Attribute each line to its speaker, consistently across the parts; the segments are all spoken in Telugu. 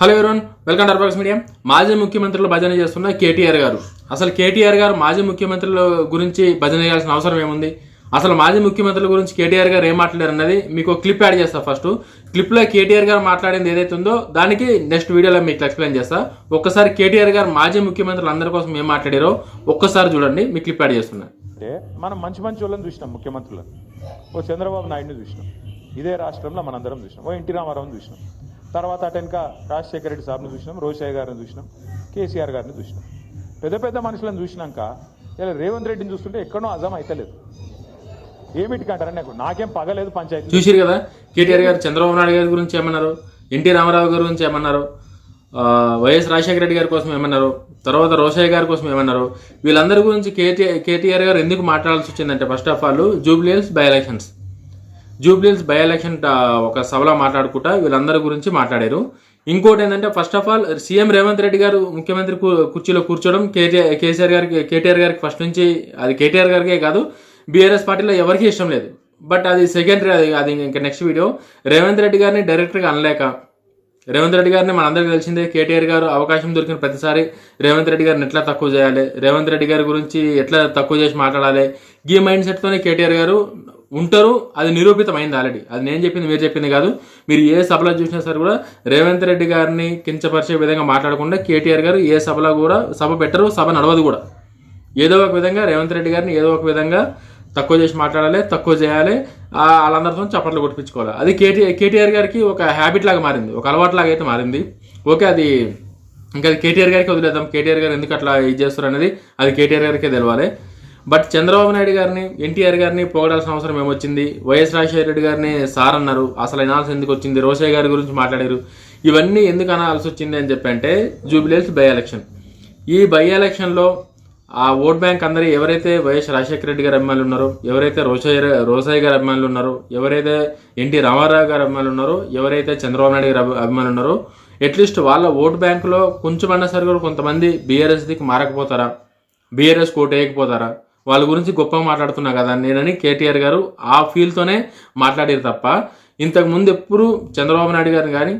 Speaker 1: Hello everyone welcome to Arbox media. మాజీ ముఖ్యమంత్రులు భజన చేస్తున్న కేటీఆర్ గారు. అసలు కేటీఆర్ గారు మాజీ ముఖ్యమంత్రుల గురించి భజన చేయాల్సిన అవసరం ఏముంది? అసలు మాజీ ముఖ్యమంత్రుల గురించి కేటీఆర్ గారు ఏం మాట్లాడారు అన్నది మీకు క్లిప్ యాడ్ చేస్తా ఫస్ట్. క్లిప్లో కేటీఆర్ గారు మాట్లాడింది ఏదైతే ఉందో దానికి నెక్స్ట్ వీడియోలో మీకు ఎక్స్ప్లెయిన్ చేస్తా. ఒక్కసారి కేటీఆర్ గారు మాజీ ముఖ్యమంత్రులు అందరి కోసం ఏం మాట్లాడారో ఒక్కసారి చూడండి మీకు క్లిప్ యాడ్ చేస్తున్నా.
Speaker 2: అంటే మనం మంచి మంచి వాళ్ళని చూసినాం ముఖ్యమంత్రులను. ఓ చంద్రబాబు నాయుడిని చూసినాం. ఇదే రాష్ట్రంలో మనందరం చూసినాం. ఓ ఎన్టీ రామారావుని చూసినాం. తర్వాత అటెనక రాజశేఖర రెడ్డి సార్ని చూసినాం రోషయ్య గారిని చూసినాం కేసీఆర్ గారిని చూసినాం. పెద్ద పెద్ద మనుషులను చూసినాక ఇలా రేవంత్ రెడ్డిని చూస్తుంటే ఎక్కడో అజం అయితలేదు. ఏమిటికంటారా? నాకు నాకేం పగలేదు పంచాయతీ.
Speaker 1: చూసిరు కదా? కేటీఆర్ గారు చంద్రబాబు నాయుడు గారి గురించి ఏమన్నారు? ఎన్టీ రామారావు గారి గురించి ఏమన్నారు? వైఎస్ రాజశేఖర రెడ్డి గారి కోసం ఏమన్నారు? తర్వాత రోషయ్య గారి కోసం ఏమన్నారు? వీళ్ళందరి గురించి కేటీఆర్ కేటీఆర్ గారు ఎందుకు మాట్లాడాల్సి వచ్చిందంటే first of all Jubilee Hills by elections Jubilees by election ఒక సభలో మాట్లాడుకుంటా వీళ్ళందరి గురించి మాట్లాడారు. ఇంకోటి ఏంటంటే first of all CM Revanth Reddy గారు ముఖ్యమంత్రి కుర్చీలో కూర్చోవడం కేటీఆర్ కేసీఆర్ గారికి కేటీఆర్ గారికి ఫస్ట్ నుంచి అది కేటీఆర్ గారికే కాదు బీఆర్ఎస్ పార్టీలో ఎవరికీ ఇష్టం లేదు. బట్ అది సెకండరీ అది అది ఇంకా నెక్స్ట్ వీడియో రేవంత్ రెడ్డి గారిని డైరెక్ట్గా అనలేక రేవంత్ రెడ్డి గారిని మనందరికీ తెలిసిందే కేటీఆర్ గారు అవకాశం దొరికిన ప్రతిసారి రేవంత్ రెడ్డి గారిని ఎట్లా తక్కువ చేయాలి? రేవంత్ రెడ్డి గారి గురించి ఎట్లా తక్కువ చేసి మాట్లాడాలి? ఈ మైండ్ సెట్తోనే కేటీఆర్ గారు ఉంటారు. అది నిరూపితమైంది ఆల్రెడీ అది నేను చెప్పింది మీరు చెప్పింది కాదు. మీరు ఏ సభలో చూసినా సరే కూడా రేవంత్ రెడ్డి గారిని కించపరిచే విధంగా మాట్లాడకుండా కేటీఆర్ గారు ఏ సభలో కూడా సభ పెట్టరు సభ నడవదు కూడా. ఏదో ఒక విధంగా రేవంత్ రెడ్డి గారిని ఏదో ఒక విధంగా తక్కువ చేసి మాట్లాడాలి తక్కువ చేయాలి. ఆ వాళ్ళందరితో చప్పట్లు కొట్టించుకోవాలి అది కేటీ కేటీఆర్ గారికి ఒక హ్యాబిట్ లాగా మారింది. ఒక అలవాటు లాగా అయితే మారింది. ఓకే అది ఇంకా అది కేటీఆర్ గారికి వదిలేద్దాం. కేటీఆర్ గారు ఎందుకు అట్లా ఇది చేస్తారు అనేది అది కేటీఆర్ గారికే తెలవాలి. బట్ చంద్రబాబు నాయుడు గారిని ఎన్టీఆర్ గారిని పోగడాల్సిన అవసరం ఏమొచ్చింది? వైఎస్ రాజశేఖర రెడ్డి గారిని సార్ అన్నారు. అసలు అనాల్సి ఎందుకు వచ్చింది? రోషయ్య గారి గురించి మాట్లాడారు. ఇవన్నీ ఎందుకు అనాల్సి వచ్చింది అని చెప్పి అంటే జూబిలీస్ బై ఎలక్షన్. ఈ బై ఎలక్షన్లో ఆ ఓట్ బ్యాంక్ అందరి ఎవరైతే వైఎస్ రాజశేఖర రెడ్డి గారి అభిమానులు ఉన్నారో ఎవరైతే రోషయ్య రోసయ్య గారి అభిమానులు ఉన్నారో ఎవరైతే ఎన్టీ రామారావు గారి అభిమానులు ఉన్నారో ఎవరైతే చంద్రబాబు నాయుడు గారి అభిమానులు ఉన్నారో అట్లీస్ట్ వాళ్ళ ఓట్ బ్యాంకులో కొంచెం అన్నా సరే కూడా కొంతమంది బీఆర్ఎస్కి మారకపోతారా? BRS coat వేయకపోతారా? వాళ్ళ గురించి గొప్పగా మాట్లాడుతున్నా కదా నేనని కేటీఆర్ గారు ఆ ఫీల్తోనే మాట్లాడారు తప్ప ఇంతకు ముందు ఎప్పుడు చంద్రబాబు నాయుడు గారిని కానీ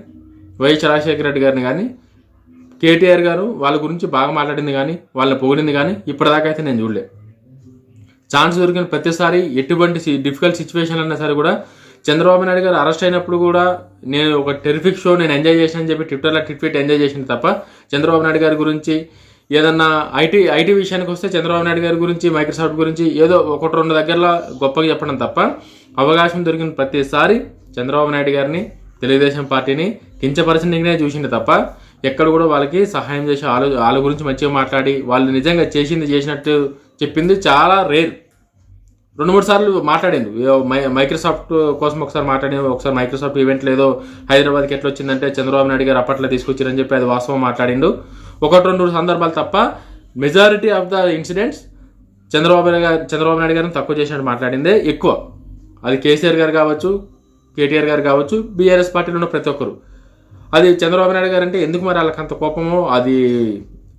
Speaker 1: వైఎస్ రాజశేఖర రెడ్డి గారిని కానీ కేటీఆర్ గారు వాళ్ళ గురించి బాగా మాట్లాడింది కానీ వాళ్ళని పొగిడింది కానీ ఇప్పటిదాకా అయితే నేను చూడలే. ఛాన్స్ దొరికిన ప్రతిసారి ఎటువంటి డిఫికల్ట్ సిచ్యువేషన్ అన్నా సరే కూడా చంద్రబాబు నాయుడు గారు అరెస్ట్ అయినప్పుడు కూడా నేను ఒక టెరిఫిక్ షో నేను ఎంజాయ్ చేశానని అని చెప్పి ట్విట్టర్లో ట్విట్ ఎంజాయ్ చేసింది తప్ప చంద్రబాబు నాయుడు గారి గురించి ఏదన్నా ఐటీ ఐటీ విషయానికి వస్తే చంద్రబాబు నాయుడు గారి గురించి మైక్రోసాఫ్ట్ గురించి ఏదో ఒకటి రెండు దగ్గరలో గొప్పగా చెప్పడం తప్ప అవకాశం దొరికిన ప్రతిసారి చంద్రబాబు నాయుడు గారిని తెలుగుదేశం పార్టీని కించపరచనికనే చూసింది తప్ప ఎక్కడ కూడా వాళ్ళకి సహాయం చేసి వాళ్ళ వాళ్ళ గురించి మంచిగా మాట్లాడి వాళ్ళు నిజంగా చేసింది చేసినట్టు చెప్పింది చాలా రేర్. రెండు మూడు సార్లు మాట్లాడిండు. మై- మైక్రోసాఫ్ట్ కోసం ఒకసారి మాట్లాడి ఒకసారి మైక్రోసాఫ్ట్ ఈవెంట్ లేదో హైదరాబాద్కి ఎట్లా వచ్చిందంటే చంద్రబాబు నాయుడు గారు అప్పట్లో తీసుకొచ్చారని చెప్పి అది వాస్తవం మాట్లాడిండు. ఒకటి రెండు సందర్భాలు తప్ప majority of the incidents Chandrababu గారు చంద్రబాబు నాయుడు గారిని తక్కువ చేసినట్టు మాట్లాడిందే ఎక్కువ. అది కేసీఆర్ గారు కావచ్చు కేటీఆర్ గారు కావచ్చు బీఆర్ఎస్ పార్టీలో ఉన్న ప్రతి ఒక్కరు. అది చంద్రబాబు నాయుడు గారు అంటే ఎందుకు మరి వాళ్ళకి అంత కోపమో అది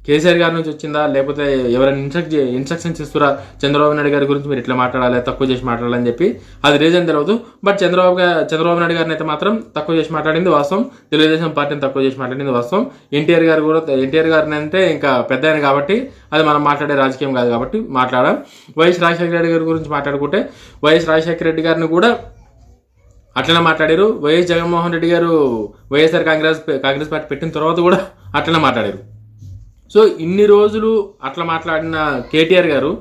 Speaker 1: కేసీఆర్ గారి నుంచి వచ్చిందా? లేకపోతే ఎవరైనా ఇన్స్ట్రక్ట్ ఇన్స్ట్రక్షన్స్ ఇస్తురా? చంద్రబాబు నాయుడు గారి గురించి మీరు ఇట్లా మాట్లాడాలి? తక్కువ చేసి మాట్లాడాలని చెప్పి. అది రీజన్ తెలియదు బట్ చంద్రబాబు చంద్రబాబు నాయుడు గారిని అయితే మాత్రం తక్కువ చేసి మాట్లాడింది వాస్తవం. తెలుగుదేశం పార్టీని తక్కువ చేసి మాట్లాడింది వాస్తవం. ఎన్టీఆర్ గారు కూడా ఎన్టీఆర్ గారిని అంటే ఇంకా పెద్ద ఆయన కాబట్టి అది మనం మాట్లాడే రాజకీయం కాదు కాబట్టి మాట్లాడాం. వైఎస్ రాజశేఖర రెడ్డి గారి గురించి మాట్లాడుకుంటే వైఎస్ రాజశేఖర రెడ్డి గారిని కూడా అట్లనే మాట్లాడారు. వైఎస్ జగన్మోహన్ రెడ్డి గారు వైఎస్ఆర్ కాంగ్రెస్ కాంగ్రెస్ పార్టీ పెట్టిన తర్వాత కూడా అట్లనే మాట్లాడారు. సో ఇన్ని రోజులు అట్లా మాట్లాడిన కేటీఆర్ గారు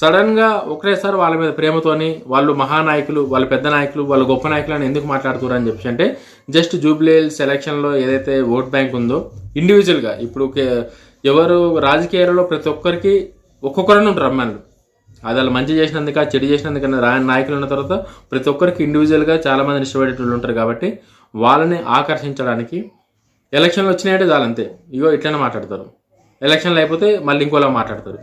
Speaker 1: సడన్గా ఒకటేసారి వాళ్ళ మీద ప్రేమతోని వాళ్ళు మహానాయకులు వాళ్ళ పెద్ద నాయకులు వాళ్ళ గొప్ప నాయకులు అని ఎందుకు మాట్లాడుతున్నారు అని చెప్పి అంటే జస్ట్ జూబ్లీహిల్ సెలక్షన్లో ఏదైతే ఓట్ బ్యాంక్ ఉందో ఇండివిజువల్గా ఇప్పుడు ఎవరు రాజకీయాలలో ప్రతి ఒక్కరికి ఒక్కొక్కరిని ఉంటారు అమ్మాయిలు. అది వాళ్ళు మంచి చేసినందుక చెడు చేసినందుక రా నాయకులు ఉన్న తర్వాత ప్రతి ఒక్కరికి ఇండివిజువల్గా చాలామంది ఇష్టపడేటోళ్ళు ఉంటారు కాబట్టి వాళ్ళని ఆకర్షించడానికి ఎలక్షన్లు వచ్చినాయంటే దాని అంతే. ఇగో ఇట్లనే మాట్లాడతారు. ఎలక్షన్లు అయిపోతే మళ్ళీ ఇంకోలా మాట్లాడతారు.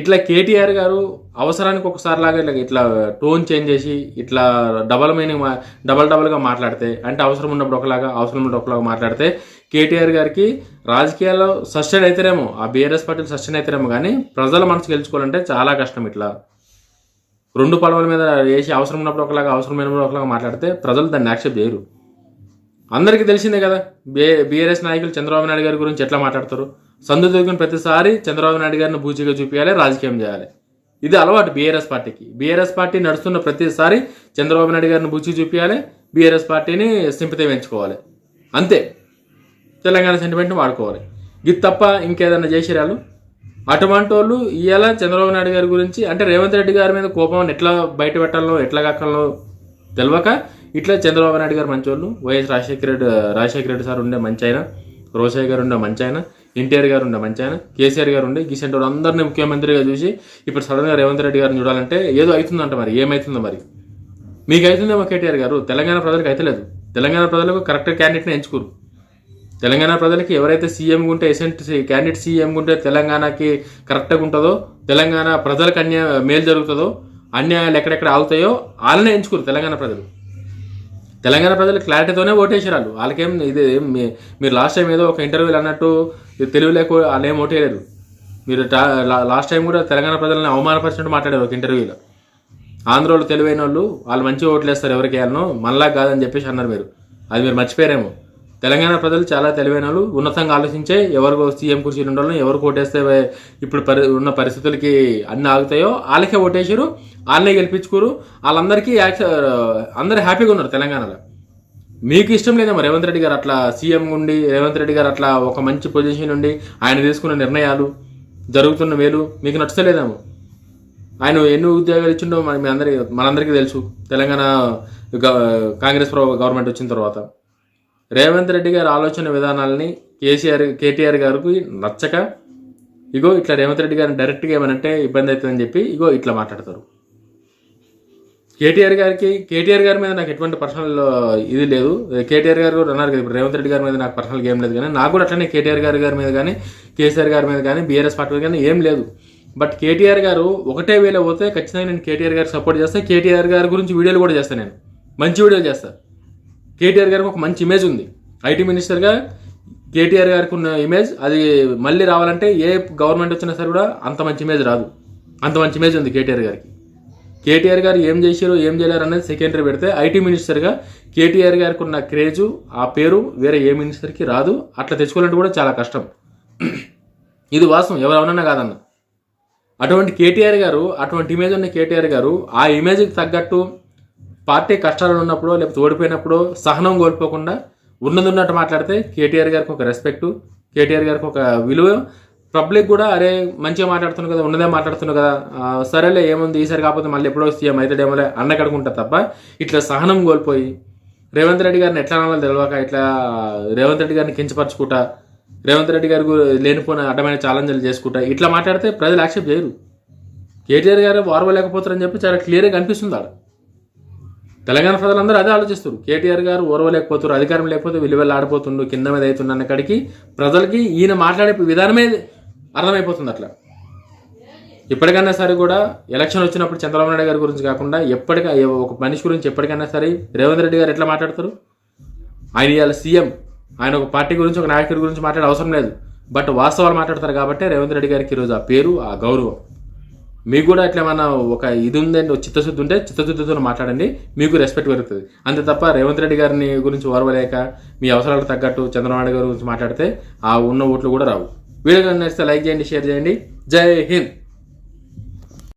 Speaker 1: ఇట్లా కేటీఆర్ గారు అవసరానికి ఒకసారి లాగా ఇట్లా ఇట్లా టోన్ చేంజ్ చేసి ఇట్లా డబల్ మీనింగ్ డబల్ డబల్గా మాట్లాడితే అంటే అవసరం ఉన్నప్పుడు ఒకలాగా అవసరం ఉన్నప్పుడు ఒకలాగా మాట్లాడితే కేటీఆర్ గారికి రాజకీయాల్లో సస్టైన్ అయితేనేమో ఆ బీఆర్ఎస్ పార్టీలు సస్టైన్ అయితేనేమో కానీ ప్రజల మనసు గెలుచుకోవాలంటే చాలా కష్టం ఇట్లా. రెండు పడవల మీద వేసి అవసరం ఉన్నప్పుడు ఒకలాగా అవసరమైనప్పుడు ఒకలాగా మాట్లాడితే ప్రజలు దాన్ని యాక్సెప్ట్ చేయరు. అందరికీ తెలిసిందే కదా బే బీఆర్ఎస్ నాయకులు చంద్రబాబు నాయుడు గారి గురించి ఎట్లా మాట్లాడతారు? సందు దొరికిన ప్రతిసారి చంద్రబాబు నాయుడు గారిని బూచిగా చూపించాలి రాజకీయం చేయాలి. ఇది అలవాటు బీఆర్ఎస్ పార్టీకి. బీఆర్ఎస్ పార్టీ నడుస్తున్న ప్రతిసారి చంద్రబాబు నాయుడు గారిని బూచి చూపించాలి బీఆర్ఎస్ పార్టీని సింపతి పెంచుకోవాలి. అంతే. తెలంగాణ సెంటిమెంట్ వాడుకోవాలి. ఇది తప్ప ఇంకేదన్నా చేసిరాలు అటువంటి వాళ్ళు ఇవాళ చంద్రబాబు నాయుడు గారి గురించి అంటే రేవంత్ రెడ్డి గారి మీద కోపం ఎట్లా బయట పెట్టాలో ఎట్లా కక్కలో తెలియక ఇట్లా చంద్రబాబు నాయుడు గారు మంచోళ్ళు. వైఎస్ రాజశేఖర రెడ్డి రాజశేఖర రెడ్డి సార్ ఉండే మంచి ఆయన రోసయ్య గారు ఉండే మంచి ఆయన ఎన్టీఆర్ గారు ఉండే మంచి ఆయన కేసీఆర్ గారు ఉండే గీసెంట్ వాళ్ళు అందరినీ ముఖ్యమంత్రిగా చూసి ఇప్పుడు సడన్గా రేవంత్ రెడ్డి గారిని చూడాలంటే ఏదో అవుతుందంట మరి ఏమవుతుందో మరి. మీకు అవుతుందేమో కేటీఆర్ గారు? తెలంగాణ ప్రజలకు అయితలేదు. తెలంగాణ ప్రజలకు కరెక్ట్ క్యాండిడేట్ని ఎంచుకోరు. తెలంగాణ ప్రజలకి ఎవరైతే సీఎం ఉంటే ఎసెంట్ క్యాండిడేట్ సీఎం ఉంటే తెలంగాణకి కరెక్ట్గా ఉంటుందో తెలంగాణ ప్రజలకు అన్యాయ మేలు జరుగుతుందో అన్యాయాలు ఎక్కడెక్కడ ఆగుతాయో వాళ్ళనే ఎంచుకోరు తెలంగాణ ప్రజలు. తెలంగాణ ప్రజలు క్లారిటీతోనే ఓటేసారు వాళ్ళు. వాళ్ళకేం ఇది మీ- మీరు లాస్ట్ టైం ఏదో ఒక ఇంటర్వ్యూలు అన్నట్టు తెలుగు లేక వాళ్ళు ఏం ఓటేయలేదు. మీరు లాస్ట్ టైం కూడా తెలంగాణ ప్రజలను అవమానపరిచినట్టు మాట్లాడారు ఒక ఇంటర్వ్యూలో. ఆంధ్రోళ్ళు తెలివైన వాళ్ళు వాళ్ళు మంచిగా ఓట్లు వేస్తారు ఎవరికి వేయాలనో మనలా కాదని చెప్పేసి అన్నారు మీరు. అది మీరు మర్చిపోయారేమో. తెలంగాణ ప్రజలు చాలా తెలివైన వాళ్ళు ఉన్నతంగా ఆలోచించే ఎవరు సీఎం కుర్చీలు ఉండాలని ఎవరికి ఓటేస్తే ఇప్పుడు పరి ఉన్న పరిస్థితులకి అన్ని ఆగుతాయో వాళ్ళకే ఓటేసారు వాళ్ళనే గెలిపించుకోరు వాళ్ళందరికీ యాక్స అందరూ హ్యాపీగా ఉన్నారు తెలంగాణలో. మీకు ఇష్టం లేదేమో రేవంత్ రెడ్డి గారు అట్లా సీఎం ఉండి రేవంత్ రెడ్డి గారు అట్లా ఒక మంచి పొజిషన్ ఉండి ఆయన తీసుకున్న నిర్ణయాలు జరుగుతున్న మేలు మీకు నచ్చలేదేమో ఆయన ఎన్ని ఉద్యోగాలు ఇచ్చిండో మన మీ అందరికి మనందరికీ తెలుసు. తెలంగాణ కాంగ్రెస్ గవర్నమెంట్ వచ్చిన తర్వాత. రేవంత్ రెడ్డి గారి ఆలోచన విధానాలని కేసీఆర్ కేటీఆర్ గారికి నచ్చక ఇగో ఇట్లా రేవంత్ రెడ్డి గారిని డైరెక్ట్గా ఏమనంటే ఇబ్బంది అవుతుందని చెప్పి ఇగో ఇట్లా మాట్లాడతారు. కేటీఆర్ గారికి కేటీఆర్ గారి మీద నాకు ఎటువంటి పర్సనల్ ఇది లేదు. కేటీఆర్ గారు కూడా అన్నారు కదా ఇప్పుడు రేవంత్ రెడ్డి గారి మీద నాకు పర్సనల్ ఏం లేదు కానీ నాకు కూడా అట్లనే కేటీఆర్ గారి గారి మీద కానీ కేసీఆర్ గారి మీద కానీ బీఆర్ఎస్ పార్టీ మీద కానీ ఏం లేదు. బట్ కేటీఆర్ గారు ఒకటే వేళ పోతే ఖచ్చితంగా నేను కేటీఆర్ గారికి సపోర్ట్ చేస్తాను కేటీఆర్ గారి గురించి వీడియోలు కూడా చేస్తాను నేను. మంచి వీడియోలు చేస్తాను కేటీఆర్ గారికి ఒక మంచి ఇమేజ్ ఉంది. ఐటీ మినిస్టర్గా కేటీఆర్ గారికి ఉన్న ఇమేజ్ అది మళ్ళీ రావాలంటే ఏ గవర్నమెంట్ వచ్చినా సరే కూడా అంత మంచి ఇమేజ్ రాదు. అంత మంచి ఇమేజ్ ఉంది కేటీఆర్ గారికి. కేటీఆర్ గారు ఏం చేశారు ఏం చేయలేరు అనేది సెకండరీ పెడితే ఐటీ మినిస్టర్గా కేటీఆర్ గారికి ఉన్న క్రేజు ఆ పేరు వేరే ఏ మినిస్టర్కి రాదు. అట్లా తెచ్చుకోవాలంటే కూడా చాలా కష్టం. ఇది వాస్తవం. ఎవరు కాదన్న. అటువంటి కేటీఆర్ గారు అటువంటి ఇమేజ్ ఉన్న కేటీఆర్ గారు ఆ ఇమేజ్కి తగ్గట్టు పార్టీ కష్టాలు ఉన్నప్పుడు లేకపోతే ఓడిపోయినప్పుడు సహనం కోల్పోకుండా ఉన్నది ఉన్నట్టు మాట్లాడితే కేటీఆర్ గారికి ఒక రెస్పెక్ట్ కేటీఆర్ గారికి ఒక విలువ. పబ్లిక్ కూడా అరే మంచిగా మాట్లాడుతున్నావు కదా ఉన్నదే మాట్లాడుతున్నావు కదా సరేలే ఏముంది ఈసారి కాకపోతే మళ్ళీ ఎప్పుడో సీఎం అవుతాడేమోలే అన్నకడుకుంటా తప్ప ఇట్లా సహనం కోల్పోయి రేవంత్ రెడ్డి గారిని ఎట్లా అనాలో తెలియక ఇట్లా రేవంత్ రెడ్డి గారిని కించపరచుకుంటా రేవంత్ రెడ్డి గారు లేనిపోయిన అడ్డమైన ఛాలెంజ్లు చేసుకుంటా ఇట్లా మాట్లాడితే ప్రజలు యాక్సెప్ట్ చేయరు. కేటీఆర్ గారు వారవలేకపోతారని చెప్పి చాలా క్లియర్గా కనిపిస్తుంది ఆడ. తెలంగాణ ప్రజలందరూ అదే ఆలోచిస్తారు కేటీఆర్ గారు ఓర్వలేకపోతారు అధికారం లేకపోతే విలువలు ఆడిపోతుండు కింద మీద అవుతుండు కాడికి ప్రజలకి ఈయన మాట్లాడే విధానమే అర్థమైపోతుంది అట్లా. ఎప్పటికైనా సరే కూడా ఎలక్షన్ వచ్చినప్పుడు చంద్రబాబు నాయుడు గారి గురించి కాకుండా ఎప్పటికీ ఒక మనిషి గురించి ఎప్పటికైనా సరే రేవంత్ రెడ్డి గారు ఎట్లా మాట్లాడతారు? ఆయన ఇవాళ సీఎం ఆయన ఒక పార్టీ గురించి ఒక నాయకుడి గురించి మాట్లాడే అవసరం లేదు. బట్ వాస్తవాలు మాట్లాడతారు కాబట్టి రేవంత్ రెడ్డి గారికి ఈరోజు ఆ పేరు ఆ గౌరవం. మీకు కూడా ఇట్లా ఏమన్నా ఒక ఇది ఉందండి చిత్తశుద్ధి ఉంటే చిత్తశుద్ధితో మాట్లాడండి మీకు రెస్పెక్ట్ పెరుగుతుంది. అంతే తప్ప రేవంత్ రెడ్డి గారిని గురించి ఓర్వలేక మీ అవసరాలకు తగ్గట్టు చంద్రబాబు గారి గురించి మాట్లాడితే ఆ ఉన్న ఓట్లు కూడా రావు. వీడియో నచ్చితే లైక్ చేయండి షేర్ చేయండి. జై హింద్.